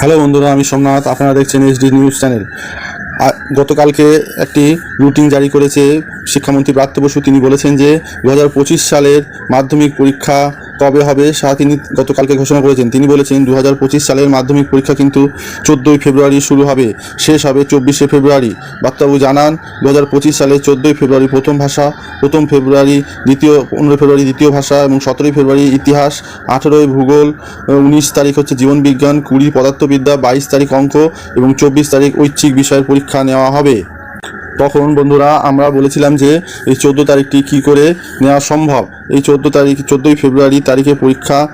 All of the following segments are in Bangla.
হ্যালো বন্ধুরা আমি সোমনাথ। আপনারা দেখছেন এইচডি নিউজ চ্যানেল গতকালকে একটি রুটিন জারি করেছে শিক্ষামন্ত্রী ব্রাত্য বসু। তিনি বলেছেন যে দু হাজার পঁচিশ সালের মাধ্যমিক পরীক্ষা কবে হবে সা তিনি গতকালকে ঘোষণা করেছেন। তিনি বলেছেন দু হাজার পঁচিশ সালের মাধ্যমিক পরীক্ষা কিন্তু চোদ্দোই ফেব্রুয়ারি শুরু হবে, শেষ হবে চব্বিশে ফেব্রুয়ারি। বার্তাবাবু জানান দু সালের চোদ্দোই ফেব্রুয়ারি প্রথম ভাষা, প্রথম ফেব্রুয়ারি দ্বিতীয়, পনেরোই ফেব্রুয়ারি দ্বিতীয় ভাষা এবং সতেরোই ফেব্রুয়ারি ইতিহাস, আঠেরোই ভূগোল, উনিশ তারিখ হচ্ছে জীবন বিজ্ঞান, কুড়ি পদার্থবিদ্যা, বাইশ তারিখ অঙ্ক এবং চব্বিশ তারিখ ঐচ্ছিক বিষয়ের পরীক্ষা। নেওয়া হবে। তখন বন্ধুরা, আমরা বলেছিলাম যে এই চোদ্দ তারিখটি কি করে নেওয়া সম্ভব? এই চোদ্দ তারিখ, চোদ্দোই ফেব্রুয়ারি তারিখে পরীক্ষা।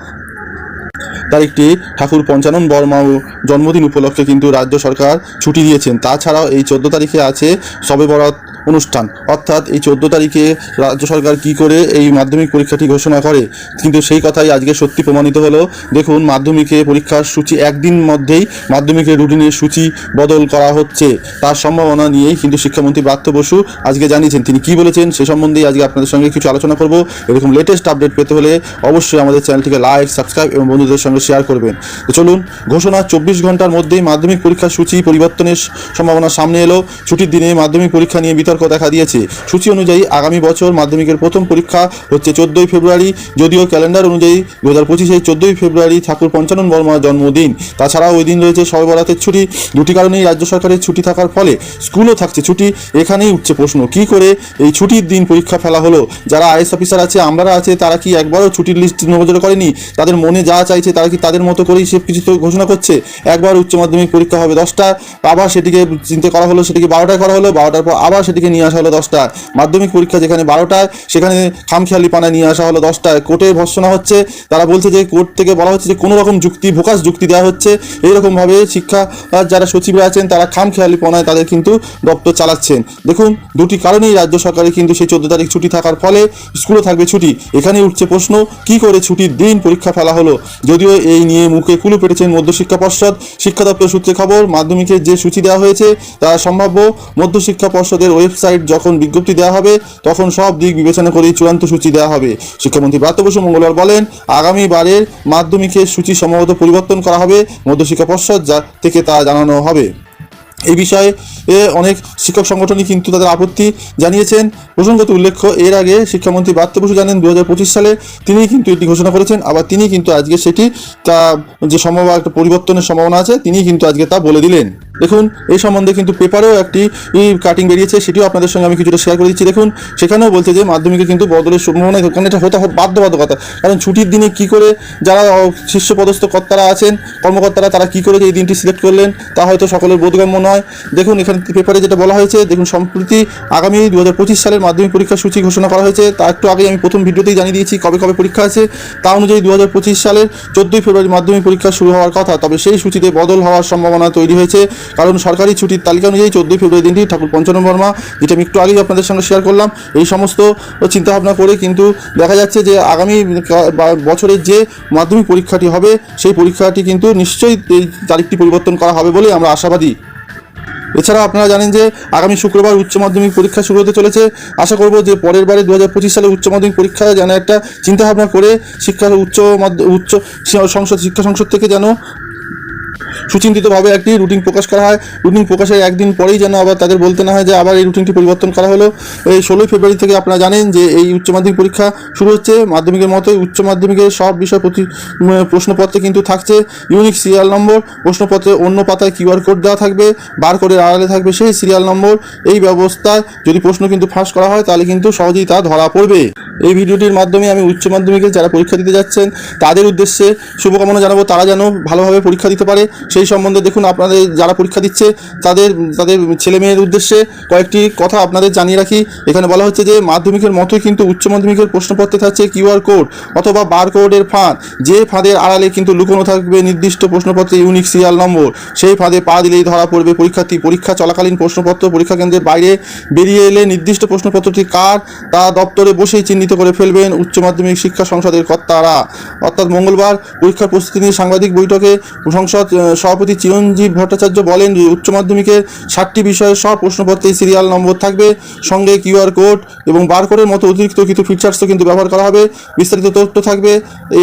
তারিখটি ঠাকুর পঞ্চানন বর্মা জন্মদিন উপলক্ষে কিন্তু রাজ্য সরকার ছুটি দিয়েছেন। তাছাড়াও এই চোদ্দ তারিখে আছে সবে বরাত অনুষ্ঠান। অর্থাৎ এই চোদ্দ তারিখে রাজ্য সরকার কি করে এই মাধ্যমিক পরীক্ষাটি ঘোষণা করে? কিন্তু সেই কথাই আজকে সত্যি প্রমাণিত হলো। দেখুন, মাধ্যমিকে পরীক্ষার সূচি একদিন মধ্যেই মাধ্যমিকের রুটিনের সূচি বদল করা হচ্ছে। তার সম্ভাবনা নিয়েই কিন্তু শিক্ষামন্ত্রী ব্রাত্য বসু আজকে জানিয়েছেন। তিনি কি বলেছেন সে সম্বন্ধেই আজকে আপনাদের সঙ্গে কিছু আলোচনা করব। এরকম লেটেস্ট আপডেট পেতে হলে অবশ্যই আমাদের চ্যানেলটিকে লাইক সাবস্ক্রাইব এবং বন্ধুদের সঙ্গে শেয়ার করবেন। তো চলুন, ঘোষণা চব্বিশ ঘণ্টার মধ্যেই মাধ্যমিক পরীক্ষার সূচি পরিবর্তনের সম্ভাবনা সামনে এলো। ছুটির দিনে মাধ্যমিক পরীক্ষা নিয়ে বিতর্ক দেখা দিয়েছে। সূচি অনুযায়ী আগামী বছর মাধ্যমিকের প্রথম পরীক্ষা হচ্ছে চোদ্দোই ফেব্রুয়ারি, যদিও ক্যালেন্ডার অনুযায়ী দু হাজার পঁচিশে চোদ্দোই ফেব্রুয়ারি ঠাকুর পঞ্চানন বর্মার জন্মদিন। তাছাড়াও ওই দিন রয়েছে সবে বরাতের ছুটি। দুটি কারণেই রাজ্য সরকারের ছুটি থাকার ফলে স্কুলও থাকছে ছুটি। এখানেই উঠছে প্রশ্ন, কি করে এই ছুটির দিন পরীক্ষা ফেলা হলো? যারা আইএস অফিসার আছে আমরা আছে, তারা কি একবারও ছুটির লিস্ট নজরে করেনি? তাদের মনে যা চাইছে, তারা কি তাদের মতো করেই সে কিছু তো ঘোষণা করছে? একবার উচ্চ মাধ্যমিক পরীক্ষা হবে দশটা আবার সেটিকে চিন্তা করা হলো, সেটিকে বারোটায় করা হলো, বারোটার পর আবার সেটিকে নিয়ে আসা হলো দশটায়। মাধ্যমিক পরীক্ষা যেখানে বারোটায়, সেখানে খামখেয়ালি পানায় নিয়ে আসা হলো দশটায়। কোর্টে ভর্সনা হচ্ছে, তারা বলছে যে কোর্ট থেকে বলা হচ্ছে যে কোনো রকম যুক্তি, ভোকাস যুক্তি দেওয়া হচ্ছে। এইরকমভাবে শিক্ষা যারা সচিবরা আছেন, তারা খামখেয়ালি পনায় তাদের কিন্তু দপ্তর চালাচ্ছেন। দেখুন, দুটি কারণেই রাজ্য সরকারের কিন্তু সেই চোদ্দ তারিখ ছুটি থাকার ফলে স্কুলে থাকবে ছুটি। এখানে উঠছে প্রশ্ন, কি করে ছুটির দিন পরীক্ষা ফেলা হলো? যদিও এই নিয়ে মুখে কুলু পেটেছেন মধ্যশিক্ষা পর্ষদ, শিক্ষা দপ্তর সূত্রে খবর, মাধ্যমিকের যে সূচি দেওয়া হয়েছে, তা সম্ভাব্য মধ্যশিক্ষা পর্ষদের ওয়েবসাইট যখন বিজ্ঞপ্তি দেওয়া হবে, তখন সব দিক বিবেচনা করেই চূড়ান্ত সূচি দেওয়া হবে। শিক্ষামন্ত্রী ব্রাত্য বসু মঙ্গলবার বলেন আগামী বারের মাধ্যমিকের সূচি সম্ভবত পরিবর্তন করা হবে মধ্যশিক্ষা পর্ষদ, যা থেকে তা জানানো হবে। এই বিষয়ে অনেক শিক্ষক সংগঠনই কিন্তু তাদের আপত্তি জানিয়েছেন। প্রসঙ্গত উল্লেখ্য, এর আগে শিক্ষামন্ত্রী ব্রাত্য বসু জানেন দু হাজার পঁচিশ সালে তিনি কিন্তু এটি ঘোষণা করেছেন, আবার তিনি কিন্তু আজকে সেটি তা যে সম্ভব একটা পরিবর্তনের সম্ভাবনা আছে তিনি কিন্তু আজকে তা বলে দিলেন। দেখুন, এই সম্বন্ধে কিন্তু পেপারেও একটি কাটিং বেরিয়েছে, সেটিও আপনাদের সঙ্গে আমি কিছুটা শেয়ার করে দিচ্ছি। দেখুন, সেখানেও বলছে যে মাধ্যমিকে কিন্তু বদলের সম্ভাবনা ওখানে এটা হতে বাধ্যবাধকতা। কারণ ছুটির দিনে কি করে যারা শীর্ষপদস্থ কর্তারা আছেন, কর্মকর্তারা, তারা কি করে এই দিনটি সিলেক্ট করলেন, তা হয়তো সকলের বোধগম্য নয়। দেখুন, এখানে পেপারে যেটা বলা হয়েছে, দেখুন, সম্প্রতি আগামী দু হাজার পঁচিশ সালের মাধ্যমিক পরীক্ষার সূচি ঘোষণা করা হয়েছে, তা একটু আগে আমি প্রথম ভিডিওতেই জানিয়ে দিয়েছি কবে কবে পরীক্ষা আছে। তা অনুযায়ী দু হাজার পঁচিশ সালের চোদ্দোই ফেব্রুয়ারি মাধ্যমিক পরীক্ষা শুরু হওয়ার কথা, তবে সেই সূচিতে বদল হওয়ার সম্ভাবনা তৈরি হয়েছে। কারণ সরকারি ছুটির তালিকা অনুযায়ী চোদ্দোই ফেব্রুয়ারি দিনটি ঠাকুর পঞ্চানন বর্মা যেটা আমি একটু আগেই আপনাদের সঙ্গে শেয়ার করলাম, এই সমস্ত চিন্তাভাবনা করে কিন্তু দেখা যাচ্ছে যে আগামী বছরের যে মাধ্যমিক পরীক্ষাটি হবে, সেই পরীক্ষাটি কিন্তু নিশ্চয়ই এই তারিখটি পরিবর্তন করা হবে বলে আমরা আশাবাদী। এছাড়া আপনারা জানেন যে আগামী শুক্রবার উচ্চ মাধ্যমিক পরীক্ষা শুরু হতে চলেছে। আশা করব যে পরের বারে দু হাজার পঁচিশ সালে উচ্চ মাধ্যমিক পরীক্ষা যেন একটা চিন্তাভাবনা করে শিক্ষা উচ্চ উচ্চ সংসদ, শিক্ষা সংসদ থেকে যেন সুচিন্তিতভাবে একটি রুটিন প্রকাশ করা হয়। রুটিন প্রকাশের একদিন পরেই যেন আবার তাদের বলতে না হয় যে আবার এই রুটিনটি পরিবর্তন করা হলো। এই ষোলোই ফেব্রুয়ারি থেকে আপনারা জানেন যে এই উচ্চ মাধ্যমিক পরীক্ষা শুরু হচ্ছে। মাধ্যমিকের মতোই উচ্চ মাধ্যমিকের সব বিষয় প্রতি প্রশ্নপত্রে কিন্তু থাকছে। ইউনিক সিরিয়াল নম্বর, প্রশ্নপত্রে অন্য পাতায় কিউআর কোড দেওয়া থাকবে বার কোডের আড়ালে থাকবে সেই সিরিয়াল নম্বর। এই ব্যবস্থায় যদি প্রশ্ন কিন্তু ফাঁস করা হয়, তাহলে কিন্তু সহজেই তা ধরা পড়বে। এই ভিডিওটির মাধ্যমে আমি উচ্চ মাধ্যমিকে যারা পরীক্ষা দিতে যাচ্ছেন, তাদের উদ্দেশ্যে শুভকামনা জানাব। তারা যেন ভালোভাবে পরীক্ষা দিতে পারে। সেই সম্বন্ধে দেখুন, আপনাদের যারা পরীক্ষা দিচ্ছে, তাদের তাদের ছেলে মেয়ের উদ্দেশ্যে কয়েকটি কথা আপনাদের জানিয়ে রাখি। এখানে বলা হচ্ছে যে, মাধ্যমিকের মতোই কিন্তু উচ্চ মাধ্যমিকের প্রশ্নপত্রে থাকছে কিউআর কোড অথবা বার কোডের ফাঁদ। যে ফাঁদের আড়ালে কিন্তু লুকোনো থাকবে নির্দিষ্ট প্রশ্নপত্রে ইউনিক সিরিয়াল নম্বর। সেই ফাঁদে পা দিলেই ধরা পড়বে পরীক্ষার্থী। পরীক্ষা চলাকালীন প্রশ্নপত্র পরীক্ষা কেন্দ্রের বাইরে বেরিয়ে এলে নির্দিষ্ট প্রশ্নপত্রটি কার? তা দপ্তরে বসেই চিহ্নিত করে ফেলবেন উচ্চ মাধ্যমিক শিক্ষা সংসদের কর্তারা। অর্থাৎ মঙ্গলবার পরীক্ষার প্রস্তুতি নিয়ে সাংবাদিক বৈঠকে সংসদ সভাপতি চিরঞ্জীব ভট্টাচার্য বলেন যে উচ্চ মাধ্যমিকের ষাটটি বিষয়ে সব প্রশ্নপত্রে সিরিয়াল নম্বর থাকবে, সঙ্গে কিউআর কোড এবং বারকোডের মতো অতিরিক্ত কিছু ফিচার্সও কিন্তু ব্যবহার করা হবে, বিস্তারিত তথ্য থাকবে,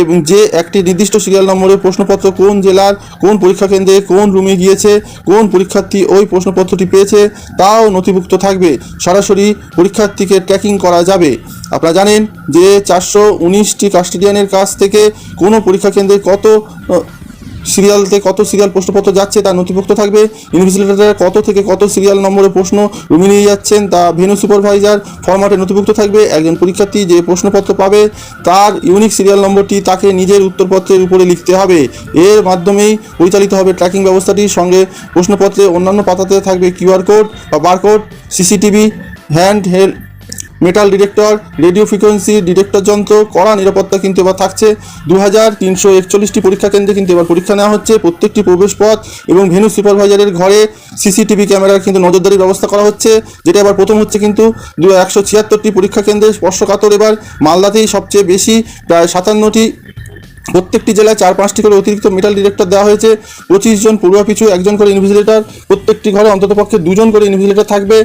এবং যে একটি নির্দিষ্ট সিরিয়াল নম্বরের প্রশ্নপত্র কোন জেলার, কোন পরীক্ষা কেন্দ্রে, কোন রুমে গিয়েছে, কোন পরীক্ষার্থী ওই প্রশ্নপত্রটি পেয়েছে, তাও নথিভুক্ত থাকবে, সরাসরি পরীক্ষার্থীকে ট্র্যাকিং করা যাবে। আপনারা জানেন যে চারশো উনিশটি কাস্টেডিয়ানের কাছ থেকে কোনো পরীক্ষা কেন্দ্রে কত সিরিয়ালতে কত সিরিয়াল প্রশ্নপত্র যাচ্ছে তা নথিভুক্ত থাকবে। ইনভিজিলেটার কত থেকে কত সিরিয়াল নম্বরের প্রশ্ন রুমে নিয়ে যাচ্ছেন তা ভেনু সুপারভাইজার ফরম্যাটে নথিভুক্ত থাকবে। একজন পরীক্ষার্থী যে প্রশ্নপত্র পাবে তার ইউনিক সিরিয়াল নম্বরটি তাকে নিজের উত্তরপত্রের উপরে লিখতে হবে। এর মাধ্যমেই পরিচালিত হবে ট্র্যাকিং ব্যবস্থাটি সঙ্গে প্রশ্নপত্রে অন্যান্য পাতাতে থাকবে কিউআর কোড বা barcode, CCTV, hand held metal detector radio frequency detector যন্ত্র, কড়া নিরাপত্তা কিন্তু এবার থাকছে। দু হাজার তিনশো একচল্লিশটি পরীক্ষা কেন্দ্রে কিন্তু এবার পরীক্ষা নেওয়া হচ্ছে। প্রত্যেকটি প্রবেশপথ এবং ভেনু সুপারভাইজারের ঘরে সিসিটিভি ক্যামেরার কিন্তু নজরদারির ব্যবস্থা করা হচ্ছে, যেটা এবার প্রথম হচ্ছে কিন্তু দু একশো ছিয়াত্তরটি পরীক্ষা কেন্দ্রে স্পর্শকাতর এবার মালদাতেই সবচেয়ে বেশি, প্রায় সাতান্নটি প্রত্যেকটি জেলায় চার পাঁচটি করে অতিরিক্ত মেটাল ডিটেক্টর দেওয়া হয়েছে। পঁচিশ জন পড়ুয়া পিছু একজন করে ইনভিজিলেটর প্রত্যেকটি ঘরে অন্ততপক্ষে দুজন করে ইনভিজিলেটর থাকবে।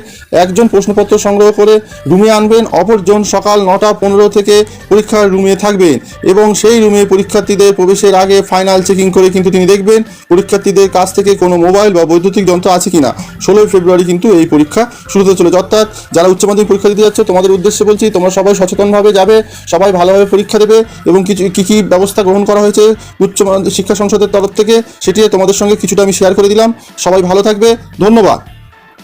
একজন প্রশ্নপত্র সংগ্রহ করে রুমে আনবেন, অপরজন সকাল নটা পনেরো থেকে পরীক্ষার রুমে থাকবেন এবং সেই রুমে পরীক্ষার্থীদের প্রবেশের আগে ফাইনাল চেকিং করে কিন্তু তিনি দেখবেন পরীক্ষার্থীদের কাছ থেকে কোনো মোবাইল বা বৈদ্যুতিক যন্ত্র আছে কিনা। ষোলোই ফেব্রুয়ারি কিন্তু এই পরীক্ষা শুরু হতে চলেছে। অর্থাৎ যারা উচ্চ মাধ্যমিক পরীক্ষা দিতে যাচ্ছে, তোমাদের উদ্দেশ্যে বলছি, তোমরা সবাই সচেতনভাবে যাবে, সবাই ভালোভাবে পরীক্ষা দেবে এবং কিছু কী কী ব্যবস্থা গ্রহণ করা হয়েছে উচ্চ শিক্ষা সংসদের তরফ থেকে সেটি তোমাদের সঙ্গে কিছুটা আমি শেয়ার করে দিলাম। সবাই ভালো থাকবে, ধন্যবাদ।